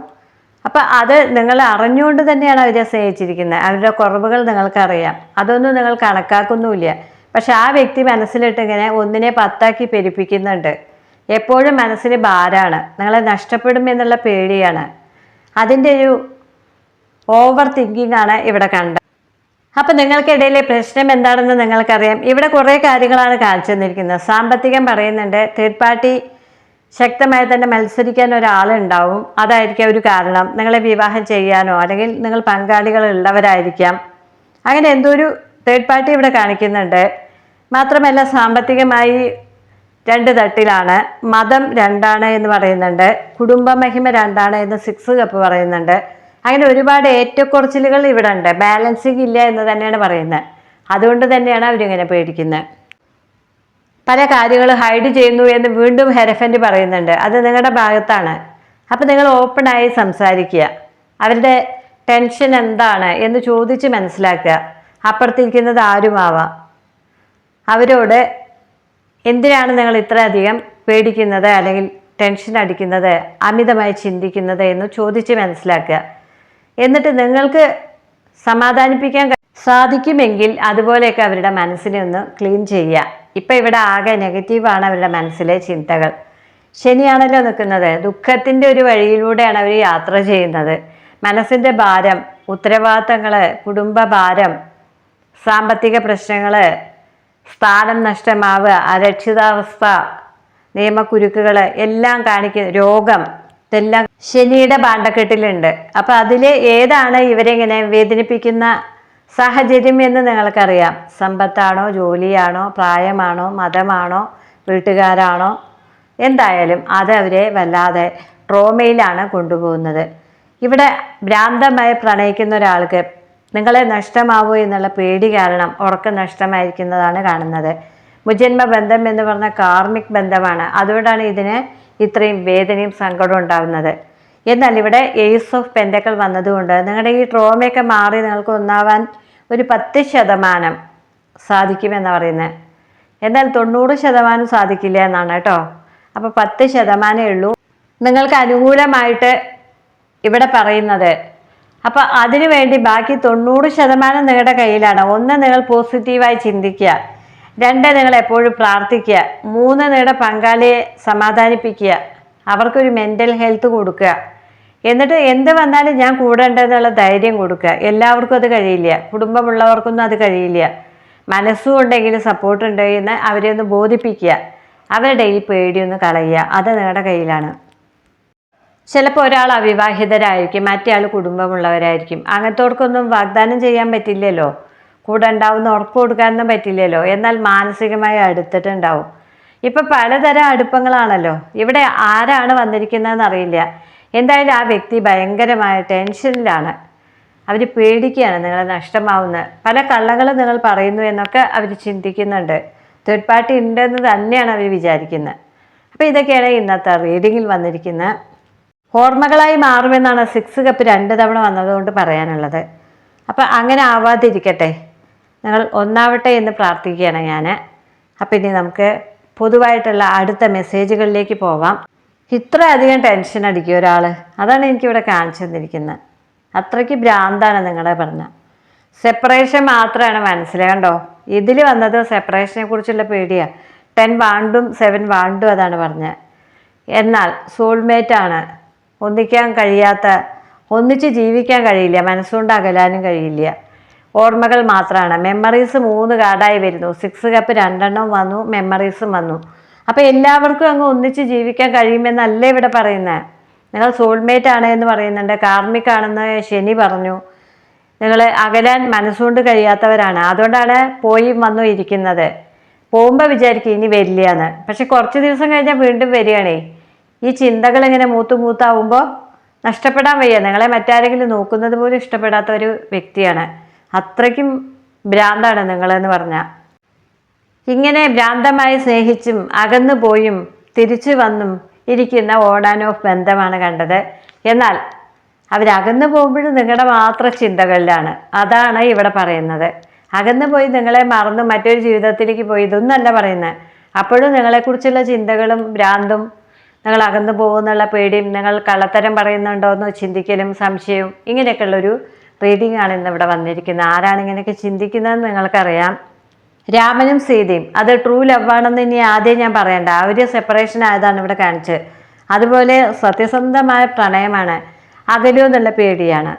അപ്പം അത് നിങ്ങൾ അറിഞ്ഞുകൊണ്ട് തന്നെയാണ് അവരെ സ്നേഹിച്ചിരിക്കുന്നത്. അവരുടെ കുറവുകൾ നിങ്ങൾക്കറിയാം അതൊന്നും നിങ്ങൾ കണക്കാക്കുന്നുമില്ല. പക്ഷെ ആ വ്യക്തി മനസ്സിലിട്ട് ഇങ്ങനെ ഒന്നിനെ പത്താക്കി പെരുപ്പിക്കുന്നുണ്ട്. എപ്പോഴും മനസ്സിന് ഭാരമാണ്. നിങ്ങളെ നഷ്ടപ്പെടും എന്നുള്ള പേടിയാണ്. അതിന്റെ ഒരു ഓവർ തിങ്കിങ് ആണ് ഇവിടെ കണ്ടത്. അപ്പം നിങ്ങൾക്കിടയിലെ പ്രശ്നം എന്താണെന്ന് നിങ്ങൾക്കറിയാം. ഇവിടെ കുറേ കാര്യങ്ങളാണ് കാണിച്ചു തന്നിരിക്കുന്നത്. സാമ്പത്തികം പറയുന്നുണ്ട്. തേർഡ് പാർട്ടി ശക്തമായി തന്നെ മത്സരിക്കാൻ ഒരാളുണ്ടാവും. അതായിരിക്കാം ഒരു കാരണം. നിങ്ങളെ വിവാഹം ചെയ്യാനോ അല്ലെങ്കിൽ നിങ്ങൾ പങ്കാളികൾ ഉള്ളവരായിരിക്കാം. അങ്ങനെ എന്തോ ഒരു തേർഡ് പാർട്ടി ഇവിടെ കാണിക്കുന്നുണ്ട്. മാത്രമല്ല സാമ്പത്തികമായി രണ്ട് തട്ടിലാണ്. മതം രണ്ടാണ് എന്ന് പറയുന്നുണ്ട്. കുടുംബ മഹിമ രണ്ടാണ് എന്ന് സിക്സ് കപ്പ് പറയുന്നുണ്ട്. അങ്ങനെ ഒരുപാട് ഏറ്റക്കുറച്ചിലുകൾ ഇവിടെ ഉണ്ട് ബാലൻസിങ് ഇല്ല എന്ന് തന്നെയാണ് പറയുന്നത്. അതുകൊണ്ട് തന്നെയാണ് അവരിങ്ങനെ പേടിക്കുന്നത്. പല കാര്യങ്ങൾ ഹൈഡ് ചെയ്യുന്നു എന്ന് വീണ്ടും ഹെരഫന്റ് പറയുന്നുണ്ട്. അത് നിങ്ങളുടെ ഭാഗത്താണ്. അപ്പം നിങ്ങൾ ഓപ്പണായി സംസാരിക്കുക. അവരുടെ ടെൻഷൻ എന്താണ് എന്ന് ചോദിച്ച് മനസ്സിലാക്കുക. അപ്പുറത്തിരിക്കുന്നത് ആരുമാവാം? അവരോട് എന്തിനാണ് നിങ്ങൾ ഇത്രയധികം പേടിക്കുന്നത് അല്ലെങ്കിൽ ടെൻഷൻ അടിക്കുന്നത് അമിതമായി ചിന്തിക്കുന്നത് എന്ന് ചോദിച്ച് മനസ്സിലാക്കുക. എന്നിട്ട് നിങ്ങൾക്ക് സമാധാനിപ്പിക്കാൻ സാധിക്കുമെങ്കിൽ അതുപോലെയൊക്കെ അവരുടെ മനസ്സിനെ ഒന്ന് ക്ലീൻ ചെയ്യുക. ഇപ്പം ഇവിടെ ആകെ നെഗറ്റീവാണ് അവരുടെ മനസ്സിലെ ചിന്തകൾ. ശനിയാണല്ലോ നിൽക്കുന്നത്. ദുഃഖത്തിന്റെ ഒരു വഴിയിലൂടെയാണ് അവർ യാത്ര ചെയ്യുന്നത്. മനസ്സിന്റെ ഭാരം ഉത്തരവാദിത്തങ്ങൾ കുടുംബ ഭാരം സാമ്പത്തിക പ്രശ്നങ്ങൾ സ്ഥാനം നഷ്ടമാവുക അരക്ഷിതാവസ്ഥ നിയമക്കുരുക്കുകൾ എല്ലാം കാണിക്കുന്ന രോഗം ഇതെല്ലാം ശനിയുടെ പാണ്ടക്കെട്ടിലുണ്ട്. അപ്പം അതിൽ ഏതാണ് ഇവരെങ്ങനെ വേദനിപ്പിക്കുന്ന സാഹചര്യം എന്ന് നിങ്ങൾക്കറിയാം. സമ്പത്താണോ ജോലിയാണോ പ്രായമാണോ മതമാണോ വീട്ടുകാരാണോ? എന്തായാലും അത് അവരെ വല്ലാതെ ട്രോമയിലാണ് കൊണ്ടുപോകുന്നത്. ഇവിടെ ഭ്രാന്തമായി പ്രണയിക്കുന്ന ഒരാൾക്ക് നിങ്ങളെ നഷ്ടമാവോ എന്നുള്ള പേടി കാരണം ഉറക്കം നഷ്ടമായിരിക്കുന്നതാണ് കാണുന്നത്. മുജന്മ ബന്ധം എന്ന് പറഞ്ഞ കാർമിക് ബന്ധമാണ്. അതുകൊണ്ടാണ് ഇതിന് ഇത്രയും വേദനയും സങ്കടവും ഉണ്ടാകുന്നത് എന്നാൽ ഇവിടെ എയ്സ് ഓഫ് പെൻഡക്കൾ വന്നതുകൊണ്ട് നിങ്ങളുടെ ഈ ട്രോമയൊക്കെ മാറി നിങ്ങൾക്ക് ഒന്നാവാൻ ഒരു പത്ത് ശതമാനം സാധിക്കുമെന്ന് പറയുന്നത്. എന്നാൽ തൊണ്ണൂറ് ശതമാനം സാധിക്കില്ല എന്നാണ് കേട്ടോ. അപ്പോൾ പത്ത് ശതമാനമേ ഉള്ളൂ. നിങ്ങൾക്ക് അനുകൂലമായിട്ട് ഇവിടെ പറയുന്നത്. അപ്പോൾ അതിനു വേണ്ടി ബാക്കി തൊണ്ണൂറ് ശതമാനം നിങ്ങളുടെ കയ്യിലാണ്. ഒന്ന് നിങ്ങൾ പോസിറ്റീവായി ചിന്തിക്കുക. രണ്ട് നിങ്ങൾ എപ്പോഴും പ്രാർത്ഥിക്കുക. മൂന്ന് നിങ്ങളുടെ പങ്കാളിയെ സമാധാനിപ്പിക്കുക. അവർക്കൊരു മെന്റൽ ഹെൽത്ത് കൊടുക്കുക. എന്നിട്ട് എന്ത് വന്നാലും ഞാൻ കൂടേണ്ടതെന്നുള്ള ധൈര്യം കൊടുക്കുക. എല്ലാവർക്കും അത് കഴിയില്ല. കുടുംബമുള്ളവർക്കൊന്നും അത് കഴിയില്ല. മനസ്സും ഉണ്ടെങ്കിലും സപ്പോർട്ട് ഉണ്ടെന്ന് അവരെ ഒന്ന് ബോധിപ്പിക്കുക. അവരുടെ ഈ പേടിയൊന്ന് കളയുക. അത് നിങ്ങളുടെ കയ്യിലാണ്. ചിലപ്പോൾ ഒരാൾ അവിവാഹിതരായിരിക്കും. മറ്റേ ആൾ കുടുംബമുള്ളവരായിരിക്കും. അങ്ങനത്തോർക്കൊന്നും വാഗ്ദാനം ചെയ്യാൻ പറ്റില്ലല്ലോ. കൂടെ ഉണ്ടാവും എന്ന് ഉറപ്പ് കൊടുക്കാനൊന്നും പറ്റില്ലല്ലോ. എന്നാൽ മാനസികമായി അടുത്തിട്ടുണ്ടാവും. ഇപ്പം പലതരം അടുപ്പങ്ങളാണല്ലോ. ഇവിടെ ആരാണ് വന്നിരിക്കുന്നതെന്ന് അറിയില്ല. എന്തായാലും ആ വ്യക്തി ഭയങ്കരമായ ടെൻഷനിലാണ്. അവർ പേടിക്കുകയാണ് നിങ്ങളെ നഷ്ടമാവുന്നത് പല കള്ളങ്ങളും നിങ്ങൾ പറയുന്നു എന്നൊക്കെ അവർ ചിന്തിക്കുന്നുണ്ട്. തേർഡ് പാർട്ടി ഉണ്ടെന്ന് തന്നെയാണ് അവർ വിചാരിക്കുന്നത് അപ്പോൾ ഇതൊക്കെയാണ് ഇന്നത്തെ റീഡിങ്ങിൽ വന്നിരിക്കുന്നത് ഓർമ്മകളായി മാറുമെന്നാണ് സിക്സ് കപ്പ് രണ്ട് തവണ വന്നതുകൊണ്ട് പറയാനുള്ളത്. അപ്പം അങ്ങനെ ആവാതിരിക്കട്ടെ. നിങ്ങൾ ഒന്നാവട്ടെ എന്ന് പ്രാർത്ഥിക്കുകയാണ് ഞാൻ. അപ്പം ഇനി നമുക്ക് പൊതുവായിട്ടുള്ള അടുത്ത മെസ്സേജുകളിലേക്ക് പോവാം. ഇത്ര അധികം ടെൻഷൻ അടിക്കും ഒരാൾ അതാണ് എനിക്കിവിടെ കാണിച്ചു തന്നിരിക്കുന്നത്. അത്രയ്ക്ക് ഭ്രാന്താണ് നിങ്ങളെ പറഞ്ഞ. സെപ്പറേഷൻ മാത്രമാണ് മനസ്സിലാകണ്ടോ ഇതിൽ വന്നത് സെപ്പറേഷനെ കുറിച്ചുള്ള പേടിയാണ് ടെൻ വാണ്ടും സെവൻ വാണ്ടും അതാണ് പറഞ്ഞത് എന്നാൽ സോൾമേറ്റ് ആണ്. ഒന്നിക്കാൻ കഴിയാത്ത ഒന്നിച്ച് ജീവിക്കാൻ കഴിയില്ല മനസ്സുകൊണ്ട് അകലാനും കഴിയില്ല. ഓർമ്മകൾ മാത്രമാണ് മെമ്മറീസ് മൂന്ന് കാർഡായി വരുന്നു. സിക്സ് കപ്പ് രണ്ടെണ്ണം വന്നു. മെമ്മറീസും വന്നു. അപ്പോൾ എല്ലാവർക്കും അങ്ങ് ഒന്നിച്ച് ജീവിക്കാൻ കഴിയുമെന്നല്ലേ ഇവിടെ പറയുന്നത് നിങ്ങൾ സോൾമേറ്റ് ആണ് എന്ന് പറയുന്നുണ്ട്. കാർമിക് ആണെന്ന് ശനി പറഞ്ഞു. നിങ്ങൾ അകലാൻ മനസ്സുകൊണ്ട് കഴിയാത്തവരാണ്. അതുകൊണ്ടാണ് പോയി വന്നു ഇരിക്കുന്നത്. പോകുമ്പോൾ വിചാരിക്കും ഇനി വരില്ലയെന്ന് പക്ഷെ കുറച്ച് ദിവസം കഴിഞ്ഞാൽ വീണ്ടും വരികയാണേ. ഈ ചിന്തകൾ ഇങ്ങനെ മൂത്ത് മൂത്താവുമ്പോൾ നഷ്ടപ്പെടാൻ വയ്യ. നിങ്ങളെ മറ്റാരെങ്കിലും നോക്കുന്നത് പോലും ഇഷ്ടപ്പെടാത്ത ഒരു വ്യക്തിയാണ്. അത്രയ്ക്കും ഭ്രാന്താണ് നിങ്ങളെന്ന് പറഞ്ഞാൽ ഇങ്ങനെ ഭ്രാന്തമായി സ്നേഹിച്ചും അകന്നു പോയും തിരിച്ചു വന്നും ഇരിക്കുന്ന ഓൺ ആൻഡ് ഓഫ് ബന്ധമാണ് കണ്ടത്. എന്നാൽ അവരകന്നു പോകുമ്പോഴും നിങ്ങളുടെ മാത്രം ചിന്തകളിലാണ്. അതാണ് ഇവിടെ പറയുന്നത്. അകന്നു പോയി നിങ്ങളെ മറന്നു മറ്റൊരു ജീവിതത്തിലേക്ക് പോയി ഇതൊന്നല്ല പറയുന്നത്. അപ്പോഴും നിങ്ങളെക്കുറിച്ചുള്ള ചിന്തകളും ഭ്രാന്തും നിങ്ങൾ അകന്നു പോകുന്നുള്ള പേടിയും നിങ്ങൾ കള്ളത്തരം പറയുന്നുണ്ടോ എന്ന് ചിന്തിക്കലും സംശയവും ഇങ്ങനെയൊക്കെയുള്ളൊരു റീഡിംഗ് ആണ് ഇന്ന് ഇവിടെ വന്നിരിക്കുന്നത്. ആരാണ് ഇങ്ങനെയൊക്കെ ചിന്തിക്കുന്നതെന്ന് നിങ്ങൾക്കറിയാം. രാമനും സീതയും. അത് ട്രൂ ലവ് ആണെന്ന് ഇനി ആദ്യം ഞാൻ പറയണ്ട. ആ ഒരു സെപ്പറേഷൻ ആയതാണ് ഇവിടെ കാണിച്ചത്. അതുപോലെ സത്യസന്ധമായ പ്രണയമാണ് അകലു എന്നുള്ള പേടിയാണ്.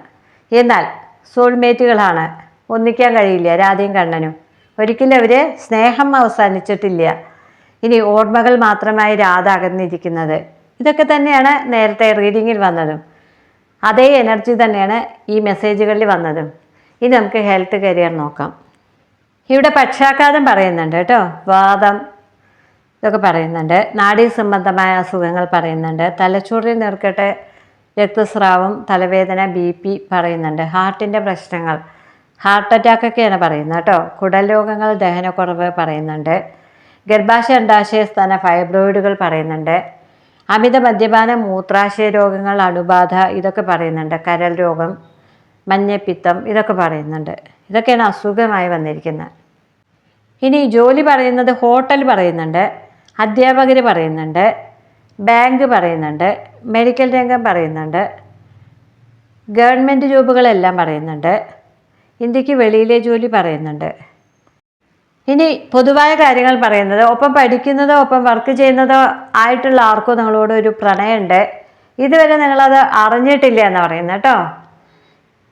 എന്നാൽ സോൾമേറ്റുകളാണ് ഒന്നിക്കാൻ കഴിയില്ല രാധയും കണ്ണനും. ഒരിക്കലും അവർ സ്നേഹം അവസാനിച്ചിട്ടില്ല. ഇനി ഓർമ്മകൾ മാത്രമായി രാധ അകന്നിരിക്കുന്നത്. ഇതൊക്കെ തന്നെയാണ് നേരത്തെ റീഡിങ്ങിൽ വന്നതും. അതേ എനർജി തന്നെയാണ് ഈ മെസ്സേജുകളിൽ വന്നതും. ഇനി നമുക്ക് ഹെൽത്ത് കരിയർ നോക്കാം. ഇവിടെ പക്ഷാഘാതം പറയുന്നുണ്ട് കേട്ടോ. വാദം ഇതൊക്കെ പറയുന്നുണ്ട്. നാഡീ സംബന്ധമായ അസുഖങ്ങൾ പറയുന്നുണ്ട്. തലച്ചോറിൽ നിർക്കട്ടെ രക്തസ്രാവം തലവേദന ബി പി പറയുന്നുണ്ട്. ഹാർട്ടിന്റെ പ്രശ്നങ്ങൾ. ഹാർട്ട് അറ്റാക്കൊക്കെയാണ് പറയുന്നത് കേട്ടോ. കുടൽ രോഗങ്ങൾ ദഹനക്കുറവ് പറയുന്നുണ്ട്. ഗർഭാശയ അണ്ടാശയ സ്ഥാന ഫൈബ്രോയിഡുകൾ പറയുന്നുണ്ട്. അമിത മദ്യപാനം മൂത്രാശയ രോഗങ്ങൾ അണുബാധ ഇതൊക്കെ പറയുന്നുണ്ട്. കരൽ രോഗം മഞ്ഞപ്പിത്തം ഇതൊക്കെ പറയുന്നുണ്ട്. ഇതൊക്കെയാണ് അസുഖമായി വന്നിരിക്കുന്നത്. ഇനി ജോലി പറയുന്നത് ഹോട്ടൽ പറയുന്നുണ്ട് അധ്യാപകർ പറയുന്നുണ്ട് ബാങ്ക് പറയുന്നുണ്ട് മെഡിക്കൽ രംഗം പറയുന്നുണ്ട് ഗവൺമെന്റ് ജോബുകളെല്ലാം പറയുന്നുണ്ട് ഇന്ത്യയ്ക്ക് വെളിയിലെ ജോലി പറയുന്നുണ്ട്. ഇനി പൊതുവായ കാര്യങ്ങൾ പറയുന്നത് ഒപ്പം പഠിക്കുന്നതോ ഒപ്പം വർക്ക് ചെയ്യുന്നതോ ആയിട്ടുള്ള ആർക്കോ നിങ്ങളോട് ഒരു പ്രണയമുണ്ട്. ഇതുവരെ നിങ്ങളത് അറിഞ്ഞിട്ടില്ല എന്ന് പറയുന്നത് കേട്ടോ.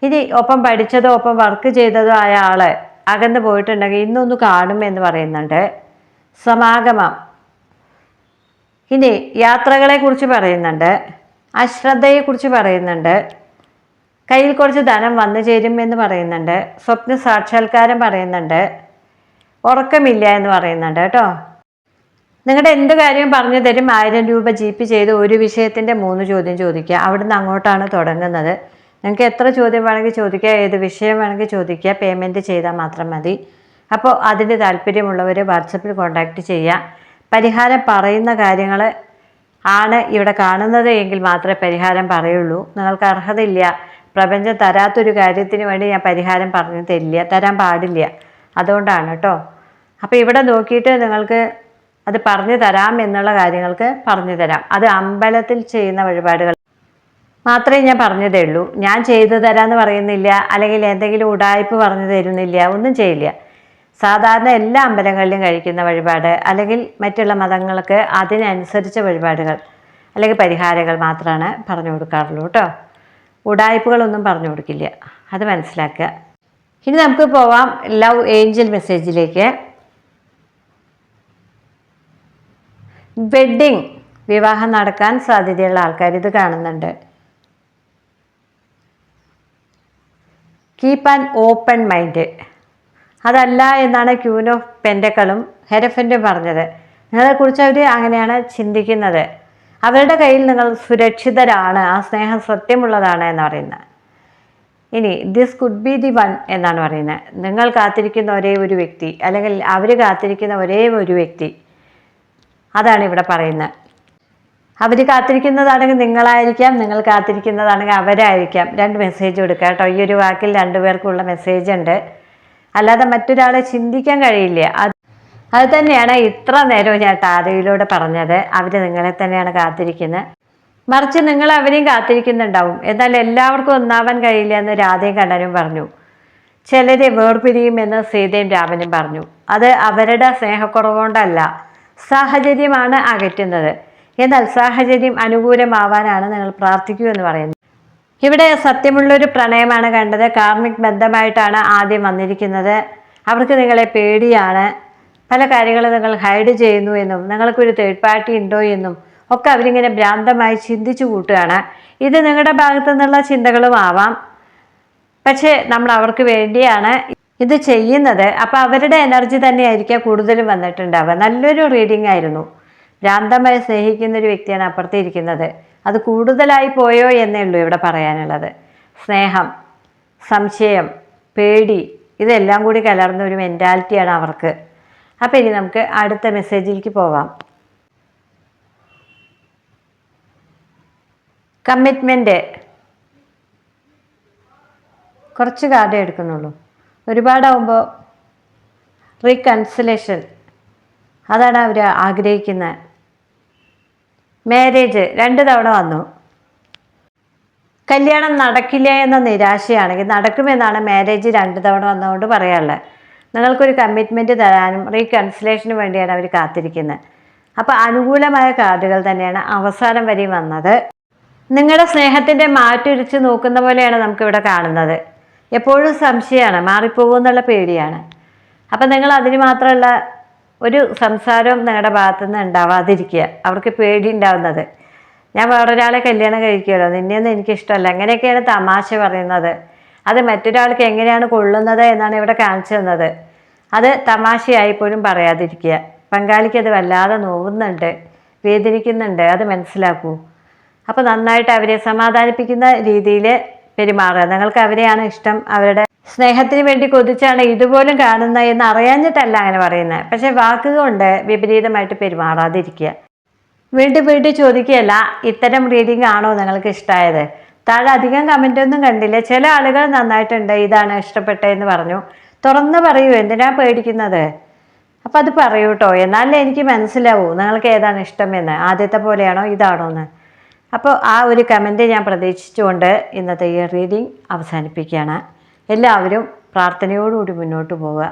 ഇനി ഒപ്പം പഠിച്ചതോ ഒപ്പം വർക്ക് ചെയ്തതോ ആയ ആൾ അകന്ന് പോയിട്ടുണ്ടെങ്കിൽ ഇന്നൊന്ന് കാണും എന്ന് പറയുന്നുണ്ട്. സമാഗമം. ഇനി യാത്രകളെക്കുറിച്ച് പറയുന്നുണ്ട്. അശ്രദ്ധയെക്കുറിച്ച് പറയുന്നുണ്ട്. കയ്യിൽ കുറച്ച് ധനം വന്നു ചേരും എന്ന് പറയുന്നുണ്ട്. സ്വപ്ന സാക്ഷാത്കാരം പറയുന്നുണ്ട്. ഉറക്കമില്ല എന്ന് പറയുന്നുണ്ട് കേട്ടോ. നിങ്ങളുടെ എന്ത് കാര്യം പറഞ്ഞു തരും? ആയിരം രൂപ ജി പി ചെയ്ത് ഒരു വിഷയത്തിന്റെ മൂന്ന് ചോദ്യം ചോദിക്കുക. അവിടുന്ന് അങ്ങോട്ടാണ് തുടങ്ങുന്നത്. നിങ്ങൾക്ക് എത്ര ചോദ്യം വേണമെങ്കിൽ ചോദിക്കുക ഏത് വിഷയം വേണമെങ്കിൽ ചോദിക്കുക പേയ്മെന്റ് ചെയ്താൽ മാത്രം മതി. അപ്പോൾ അതിന് താല്പര്യമുള്ളവർ വാട്സപ്പിൽ കോൺടാക്റ്റ് ചെയ്യുക. പരിഹാരം പറയുന്ന കാര്യങ്ങൾ ആണ് ഇവിടെ കാണുന്നത് എങ്കിൽ മാത്രമേ പരിഹാരം പറയുള്ളൂ. നിങ്ങൾക്ക് അർഹതയില്ല. പ്രപഞ്ചം തരാത്തൊരു കാര്യത്തിന് വേണ്ടി ഞാൻ പരിഹാരം പറഞ്ഞു തരില്ല തരാൻ പാടില്ല. അതുകൊണ്ടാണ് കേട്ടോ. അപ്പോൾ ഇവിടെ നോക്കിയിട്ട് നിങ്ങൾക്ക് അത് പറഞ്ഞു തരാം എന്നുള്ള കാര്യങ്ങൾക്ക് പറഞ്ഞു തരാം. അത് അമ്പലത്തിൽ ചെയ്യുന്ന വഴിപാടുകൾ. മാത്രമേ ഞാൻ പറഞ്ഞതേ ഉള്ളൂ. ഞാൻ ചെയ്തു തരാമെന്ന് പറയുന്നില്ല അല്ലെങ്കിൽ എന്തെങ്കിലും ഉടായ്പ് പറഞ്ഞു തരുന്നില്ല ഒന്നും ചെയ്യില്ല. സാധാരണ എല്ലാ അമ്പലങ്ങളിലും കഴിക്കുന്ന വഴിപാട് അല്ലെങ്കിൽ മറ്റുള്ള മതങ്ങൾക്ക് അതിനനുസരിച്ച വഴിപാടുകൾ അല്ലെങ്കിൽ പരിഹാരങ്ങൾ മാത്രമാണ് പറഞ്ഞു കൊടുക്കാറുള്ളൂ കേട്ടോ. ഉടായ്പകളൊന്നും പറഞ്ഞു കൊടുക്കില്ല. അത് മനസ്സിലാക്കുക. ഇനി നമുക്ക് പോവാം ലവ് ഏഞ്ചൽ മെസ്സേജിലേക്ക്. വെഡ്ഡിങ് വിവാഹം നടക്കാൻ സാധ്യതയുള്ള ആൾക്കാർ ഇത് കാണുന്നുണ്ട്. കീപ്പ് ആൻ ഓപ്പൺ മൈൻഡ് അതല്ല എന്നാണ് ക്യൂൻ ഓഫ് പെൻഡക്കളും ഹെരഫന്റും പറഞ്ഞത്. നിങ്ങളെക്കുറിച്ച് അവർ അങ്ങനെയാണ് ചിന്തിക്കുന്നത്. അവരുടെ കയ്യിൽ നിങ്ങൾ സുരക്ഷിതരാണ് ആ സ്നേഹം സത്യമുള്ളതാണ് എന്ന് പറയുന്നത്. ഇനി this could be the one എന്നാണ് പറയുന്നത് നിങ്ങൾ കാത്തിരിക്കുന്ന ഒരേ ഒരു വ്യക്തി അല്ലെങ്കിൽ അവർ കാത്തിരിക്കുന്ന ഒരേ ഒരു വ്യക്തി. അതാണ് ഇവിടെ പറയുന്നത് അവർ കാത്തിരിക്കുന്നതാണെങ്കിൽ നിങ്ങളായിരിക്കാം നിങ്ങൾ കാത്തിരിക്കുന്നതാണെങ്കിൽ അവരായിരിക്കാം. രണ്ട് മെസ്സേജ് കൊടുക്കുക കേട്ടോ. ഈ ഒരു വാക്കിൽ രണ്ടുപേർക്കുള്ള മെസ്സേജ് ഉണ്ട്. അല്ലാതെ മറ്റൊരാളെ ചിന്തിക്കാൻ കഴിയില്ല. അത് അത് തന്നെയാണ് ഇത്ര നേരവും ഞാൻ ടാരയിലൂടെ പറഞ്ഞത്. അവർ നിങ്ങളെ തന്നെയാണ് കാത്തിരിക്കുന്നത്. മറിച്ച് നിങ്ങൾ അവരെയും കാത്തിരിക്കുന്നുണ്ടാവും. എന്നാൽ എല്ലാവർക്കും ഒന്നാവാൻ കഴിയില്ല എന്ന് രാധയും കണ്ണനും പറഞ്ഞു. ചിലരെ വേർപിരിയുമെന്ന് സീതയും രാമനും പറഞ്ഞു. അത് അവരുടെ സ്നേഹക്കുറവുകൊണ്ടല്ല സാഹചര്യമാണ് അകറ്റുന്നത്. എന്നാൽ സാഹചര്യം അനുകൂലമാവാനാണ് നിങ്ങൾ പ്രാർത്ഥിക്കൂ എന്ന് പറയുന്നത്. ഇവിടെ സത്യമുള്ളൊരു പ്രണയമാണ് കണ്ടത്. കാർമിക് ബന്ധമായിട്ടാണ് ആദ്യം വന്നിരിക്കുന്നത്. അവർക്ക് നിങ്ങളെ പേടിയാണ്. പല കാര്യങ്ങളും നിങ്ങൾ ഹൈഡ് ചെയ്യുന്നു എന്നും നിങ്ങൾക്കൊരു തേർഡ് പാർട്ടി ഉണ്ടോ എന്നും ഒക്കെ അവരിങ്ങനെ ഭ്രാന്തമായി ചിന്തിച്ചു കൂട്ടുകയാണ്. ഇത് നിങ്ങളുടെ ഭാഗത്തു നിന്നുള്ള ചിന്തകളും ആവാം. പക്ഷേ നമ്മൾ അവർക്ക് വേണ്ടിയാണ് ഇത് ചെയ്യുന്നത്. അപ്പോൾ അവരുടെ എനർജി തന്നെയായിരിക്കാം കൂടുതലും വന്നിട്ടുണ്ടാവുക. നല്ലൊരു റീഡിംഗ് ആയിരുന്നു. ഭ്രാന്തമായി സ്നേഹിക്കുന്ന ഒരു വ്യക്തിയാണ് അപ്പുറത്ത് ഇരിക്കുന്നത് അത് കൂടുതലായി പോയോ എന്നേ ഉള്ളൂ ഇവിടെ പറയാനുള്ളത്. സ്നേഹം സംശയം പേടി ഇതെല്ലാം കൂടി കലർന്ന ഒരു മെന്റാലിറ്റിയാണ് അവർക്ക്. അപ്പോൾ ഇനി നമുക്ക് അടുത്ത മെസ്സേജിലേക്ക് പോവാം. കമ്മിറ്റ്മെന്റ് കുറച്ച് കാർഡേ എടുക്കുന്നുള്ളൂ. ഒരുപാടാവുമ്പോൾ റീകൺസിലേഷൻ അതാണ് അവർ ആഗ്രഹിക്കുന്നത് മാരേജ് രണ്ട് തവണ വന്നു. കല്യാണം നടക്കില്ല എന്ന നിരാശയാണെങ്കിൽ നടക്കുമെന്നാണ് മാരേജ് രണ്ട് തവണ വന്നതുകൊണ്ട് പറയാനുള്ളത് നിങ്ങൾക്കൊരു കമ്മിറ്റ്മെന്റ് തരാനും റീകൺസിലേഷന് വേണ്ടിയാണ് അവർ കാത്തിരിക്കുന്നത്. അപ്പോൾ അനുകൂലമായ കാർഡുകൾ തന്നെയാണ് അവസാനം വരെയും വന്നത്. നിങ്ങളുടെ സ്നേഹത്തിന്റെ മാറ്റുരിച്ച് നോക്കുന്ന പോലെയാണ് നമുക്കിവിടെ കാണുന്നത്. എപ്പോഴും സംശയമാണ് മാറിപ്പോകുമെന്നുള്ള പേടിയാണ്. അപ്പം നിങ്ങൾ അതിന് മാത്രമുള്ള ഒരു സംസാരവും നിങ്ങളുടെ ഭാഗത്തു നിന്ന് ഉണ്ടാവാതിരിക്കുക. അവർക്ക് പേടി ഉണ്ടാവുന്നത്. ഞാൻ വേറൊരാളെ കല്യാണം കഴിക്കുമല്ലോ നിന്നെയൊന്നും എനിക്കിഷ്ടമല്ല. അങ്ങനെയൊക്കെയാണ് തമാശ പറയുന്നത്. അത് മറ്റൊരാൾക്ക് എങ്ങനെയാണ് കൊള്ളുന്നത് എന്നാണ് ഇവിടെ കാണിച്ചു തന്നത്. അത് തമാശയായി പോലും പറയാതിരിക്കുക. പങ്കാളിക്ക് അത് വല്ലാതെ നോവുന്നുണ്ട് വേദനിക്കുന്നുണ്ട്. അത് മനസ്സിലാക്കൂ. അപ്പോൾ നന്നായിട്ട് അവരെ സമാധാനിപ്പിക്കുന്ന രീതിയിൽ പെരുമാറുക. നിങ്ങൾക്ക് അവരെയാണ് ഇഷ്ടം. അവരുടെ സ്നേഹത്തിന് വേണ്ടി കൊതിച്ചാണ് ഇതുപോലും കാണുന്നത് എന്ന് അറിയാഞ്ഞിട്ടല്ല അങ്ങനെ പറയുന്നത്. പക്ഷെ വാക്കുകൊണ്ട് വിപരീതമായിട്ട് പെരുമാറാതിരിക്കുക. വീണ്ടും വീണ്ടും ചോദിക്കുകയല്ല ഇത്തരം റീഡിംഗ് ആണോ നിങ്ങൾക്ക് ഇഷ്ടമായത് താഴെ അധികം കമന്റ് ഒന്നും കണ്ടില്ല. ചില ആളുകൾ നന്നായിട്ടുണ്ട് ഇതാണ് ഇഷ്ടപ്പെട്ടതെന്ന് പറഞ്ഞു. തുറന്ന് പറയൂ എന്തിനാ പേടിക്കുന്നത്? അപ്പം അത് പറയൂട്ടോ എന്നാലേ എനിക്ക് മനസ്സിലാവൂ നിങ്ങൾക്ക് ഏതാണ് ഇഷ്ടമെന്ന് ആദ്യത്തെ പോലെയാണോ ഇതാണോ എന്ന്. അപ്പോൾ ആ ഒരു കമന്റ് ഞാൻ പ്രതീക്ഷിച്ചുകൊണ്ട് ഇന്നത്തെ ഈ റീഡിംഗ് അവസാനിപ്പിക്കുകയാണ്. എല്ലാവരും പ്രാർത്ഥനയോടുകൂടി മുന്നോട്ട് പോവുക.